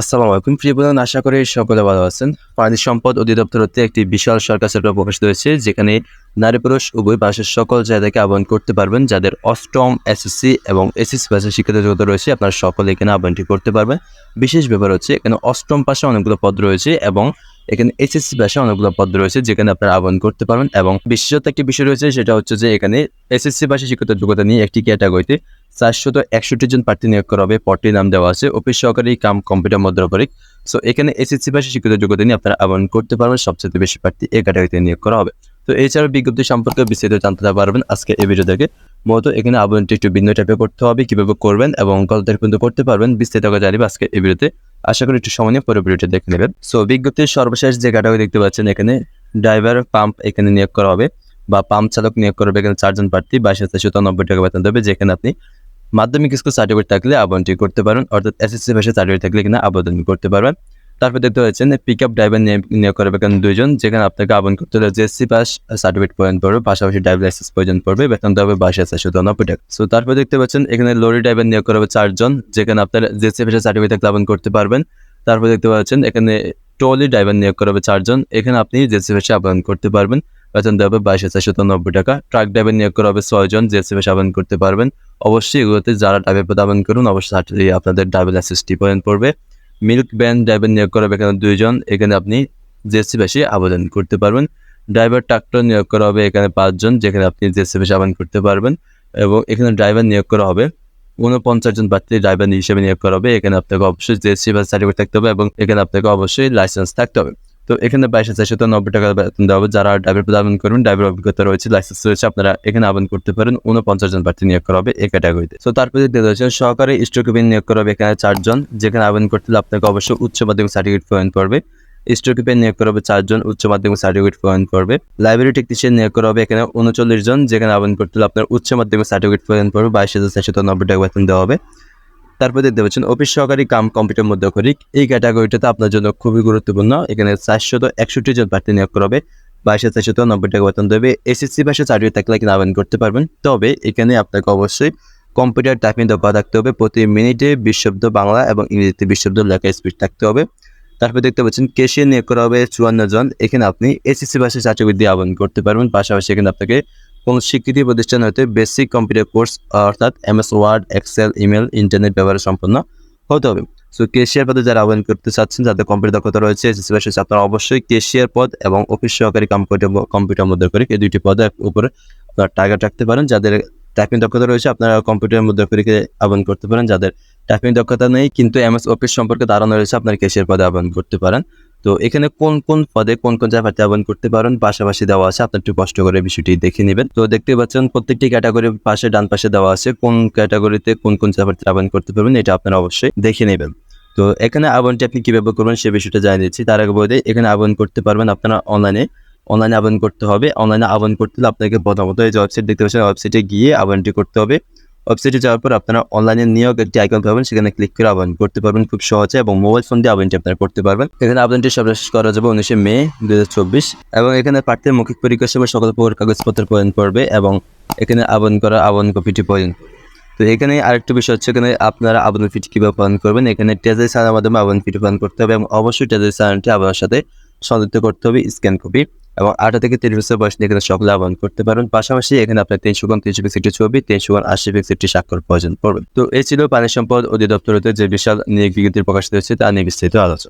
আসসালামু আলাইকুম। প্রিয় প্রধান আশা করি সকলে ভালো আছেন। পানি সম্পদ অধিদপ্তর হতে একটি বিশাল সরকার সেক্টর প্রকাশিত হয়েছে, যেখানে নারী পুরুষ, উভয় বাসের সকল জায়গাকে আহ্বান করতে পারবেন, যাদের অষ্টম এসএসসি এবং এসএসসি পাশে যোগ্যতা রয়েছে, আপনারা সকলে এখানে আহ্বানটি করতে পারবেন। বিশেষ ব্যাপার হচ্ছে, এখানে অষ্টম পাশে অনেকগুলো পদ রয়েছে এবং এখানে এসএসসি পাশে অনেকগুলো পদ রয়েছে, যেখানে আপনারা আহ্বান করতে পারবেন এবং বিশেষত একটি বিষয় রয়েছে, সেটা হচ্ছে যে এখানে এসএসসি পাশে শিক্ষিত যোগ্যতা নিয়ে একটি ক্যাটাগরিতে চারশত একষট্টি জন প্রার্থী নিয়োগ করা হবে, পদটির নাম দেওয়া আছে, অফিস সহকারী কাম কম্পিউটার মুদ্রাপরিক সো এখানে এসএসসি পাশে শিক্ষিত যোগ্যতা নিয়ে আপনারা আহ্বান করতে পারবেন সবচেয়ে বেশি প্রার্থী এই ক্যাটাগরিতে নিয়োগ করা হবে। তো এছাড়াও বিজ্ঞপ্তি সম্পর্কে বিস্তারিত জানতে পারবেন আজকে এই ভিডিও থেকে মূলত এখানে আবেদনটি একটু ভিন্ন টাইপে করতে হবে, কীভাবে করবেন এবং কত তারিখ পর্যন্ত করতে পারবেন বিস্তারিত জানিবে আজকে এই ভিডিওতে। আশা করি একটু সময় নিয়ে পরে ভিডিওটি দেখে নেবেন। সো বিজ্ঞপ্তির সর্বশেষ যে ক্যাটাগরি দেখতে পাচ্ছেন এখানে ড্রাইভার পাম্প এখানে নিয়োগ করা হবে বা পাম্প চালক নিয়োগ করবে এখানে চারজন প্রার্থী, বাইশ হাজার চারশো নব্বই টাকা বেতন দেবে, যেখানে আপনি মাধ্যমিক স্কুল সার্টিফিকেট থাকলে আবেদনটি করতে পারেন অর্থাৎ এসএসসি ভাষা সার্টিফিকেট থাকলে এখানে আবেদন করতে পারবেন। তারপর দেখতে পাচ্ছেন পিক আপ ড্রাইভার নিয়োগ করবে এখানে দুইজন, যেখানে আপনাকে আবেদন করতে হলে জেএসসি পাস সার্টিফিকেট প্রয়োজন পড়বে, পাশাপাশি ড্রাইভার লাইসেন্স প্রয়োজন পড়বে, বেতন হবে বাইশ হাজার চারশো নব্বই টাকা। সো তারপর দেখতে পাচ্ছেন এখানে লরি ড্রাইভার নিয়োগ করা হবে চারজন, যেখানে আপনার জেএসসি ভাষা সার্টিফিকেট আবেদন করতে পারবেন। তারপর দেখতে পাচ্ছেন এখানে ট্রলি ড্রাইভার নিয়োগ করা হবে চারজন, এখানে আপনি জেএসসি ভাষা আবেদন করতে পারবেন, বেতন দেওয়া হবে বাইশ হাজার নব্বই টাকা। ট্রাক ড্রাইভার নিয়োগ করা হবে ছয়জন জেএসসি ভাষা আবেদন করতে পারবেন। অবশ্যই এগুলোতে যারা ড্রাইভার পদে আবেদন করুন, অবশ্যই আপনাদের ড্রাইভার লাইসেন্সটি প্রয়োজন পড়বে। মিল্ক ব্যান ড্রাইভার নিয়োগ করা হবে এখানে দুইজন। এখানে আপনি জেসি বেশি আবেদন করতে পারবেন। ড্রাইভার ট্রাক্টর নিয়োগ করা হবে এখানে পাঁচজন, যেখানে আপনি জেসি বেশি আবেদন করতে পারবেন। এবং এখানে ড্রাইভার নিয়োগ করা হবে, উনপঞ্চাশ জন প্রার্থী ড্রাইভার হিসেবে নিয়োগ করা হবে। এখানে আপনাকে অবশ্যই জেসি বা সার্টিফিকেট থাকতে হবে এবং এখানে আপনাকে অবশ্যই লাইসেন্স থাকতে হবে। তো এখানে বাইশ হাজার চারশো নব্বই টাকা বেতন দেওয়া হবে। যারা ড্রাইভার পদে আবেদন করবেন ড্রাইভার অভিজ্ঞতা রয়েছে লাইসেন্স রয়েছে, আপনারা এখানে আবেদন করতে পারেন। উনপঞ্চাশ জন প্রার্থী নিয়োগ করা হবে এই ক্যাটাগরিতে তো। তারপরে দেখতে পাচ্ছেন, সহকারী স্টোকিপিং নিয়োগ করা হবে এখানে চারজন, যেখানে আবেদন করতে হলে আপনাকে অবশ্যই উচ্চ মাধ্যমিক সার্টিফিকেট প্রয়োজন পড়বে স্টোকিপের নিয়োগ করা হবে চারজন, উচ্চ মাধ্যমিক সার্টিফিকেট প্রয়োজন করবে। লাইব্রেরি টেকনিশিয়ান নিয়োগ করা হবে এখানে উনচল্লিশ জন, যেখানে আবেদন করতে হলে আপনার উচ্চ মাধ্যমিক সার্টিফিকেট প্রয়োজন পড়বে বাইশ হাজার চারশো নব্বই টাকা বেতন দেওয়া হবে। তারপর দেখতে পাচ্ছেন অফিস সহকারী কাম কম্পিউটার মধ্যকরিক এই ক্যাটাগরিটাতে আপনার জন্য খুবই গুরুত্বপূর্ণ। এখানে চারশত একষট্টি জন প্রার্থী নিয়োগ করা হবে। বাইশ চারশত নব্বই টাকা বেতন দেবে। এসএসসি ভাষা চাকরি থাকলে কিনা আবেদন করতে পারবেন। তবে এখানে আপনাকে অবশ্যই কম্পিউটার টাইপিং দক্ষতা থাকতে হবে। প্রতি মিনিটে বিশ শব্দ বাংলা এবং ইংরেজিতে বিশ শব্দ লেখা স্পিড থাকতে হবে। তারপর দেখতে পাচ্ছেন কেশিয়ার নিয়োগ করা হবে চুয়ান্ন জন। এখানে আপনি এসএসসি ভাষা চাকরি দিয়ে আবেদন করতে পারবেন। পাশাপাশি এখানে আপনাকে কোন স্বীকৃতি প্রতিষ্ঠান হতে বেসিক কম্পিউটার কোর্স অর্থাৎ MS, word, excel, email, internet ব্যবহার সম্পন্ন হতে হবে। সো কেশিয়ার পদে যারা আবেদন করতে চাচ্ছেন, যাদের কম্পিউটার দক্ষতা রয়েছে, এসএসসি আপনারা অবশ্যই কেশিয়ার পদ এবং অফিস সহকারী কম্পিউটার কম্পিউটার মধ্যে করে এই দুইটি পদের উপরে আপনারা টার্গেট রাখতে পারেন। যাদের টাইপিং দক্ষতা রয়েছে, আপনারা কম্পিউটারের মধ্যে করে আবেদন করতে পারেন। যাদের টাইপিং দক্ষতা নেই, কিন্তু এমএস, অফিস সম্পর্কে ধারণা রয়েছে, আপনারা কেশিয়ার পদে আবেদন করতে পারেন। তো এখানে কোন কোন পদে কোন কোন জায়গায় আবেদন করতে পারেন? পাশাপাশি দেওয়া আছে আপনার একটু কষ্ট করে বিষয়টি দেখে নেবেন। তো দেখতে পাচ্ছেন প্রত্যেকটি ক্যাটাগরির পাশে ডান পাশে দেওয়া আছে, কোন ক্যাটাগরিতে কোন কোন জায়গায় আবেদন করতে পারবেন, এটা আপনারা অবশ্যই দেখে নেবেন। তো এখানে আবেদনটি আপনি কীভাবে করবেন সে বিষয়টা জানিয়ে দিচ্ছি। তার আগে বলে এখানে আবেদন করতে পারবেন আপনারা অনলাইনে অনলাইনে আবেদন করতে হবে অনলাইনে আবেদন করতে হলে আপনাকে প্রথমত এই ওয়েবসাইট দেখতে পাচ্ছেন ওয়েবসাইটে গিয়ে আবেদনটি করতে হবে। ওয়েবসাইটে যাওয়ার পর আপনারা অনলাইনে নিয়োগ একটি আইকন পাবেন। সেখানে ক্লিক করে আবেদন করতে পারবেন খুব সহজে এবং মোবাইল ফোন দিয়ে আবেদনটি আপনারা করতে পারবেন। এখানে আবেদনটি সর্বশেষ করা যাবে উনিশে মে দু হাজার চব্বিশ এবং এখানে প্রার্থীর মৌখিক পরীক্ষার সময় সকল প্রকার কাগজপত্র প্রয়োজন পড়বে এবং এখানে আবেদন করা আবেদন কপিটি প্রয়োজন। তো এখানে আরেকটা বিষয় হচ্ছে এখানে আপনারা আবেদন ফিটি কীভাবে পালন করবেন? এখানে টেজাই সারের মাধ্যমে আবেদন ফিটি পালন করতে হবে এবং অবশ্যই টেজাই সারটি আপনার সাথে সংযুক্ত করতে হবে স্ক্যান কপি। এবং আঠারো থেকে তিরিশ বছর বয়স নিয়ে এখানে সকলে আহ্বান করতে পারেন। পাশাপাশি এখানে আপনার তিনশো গ্রাম তিনশো পিক্স একটি ছবি, তিনশো গ্রাম আশি পিক্স একটি স্বাক্ষর প্রয়োজন পড়বে। তো এই ছিল পানি সম্পদ অধিদপ্তর যে বিশাল নিয়োগ বিজ্ঞপ্তি প্রকাশিত হয়েছে, তা নিয়ে বিস্তারিত আলোচনা।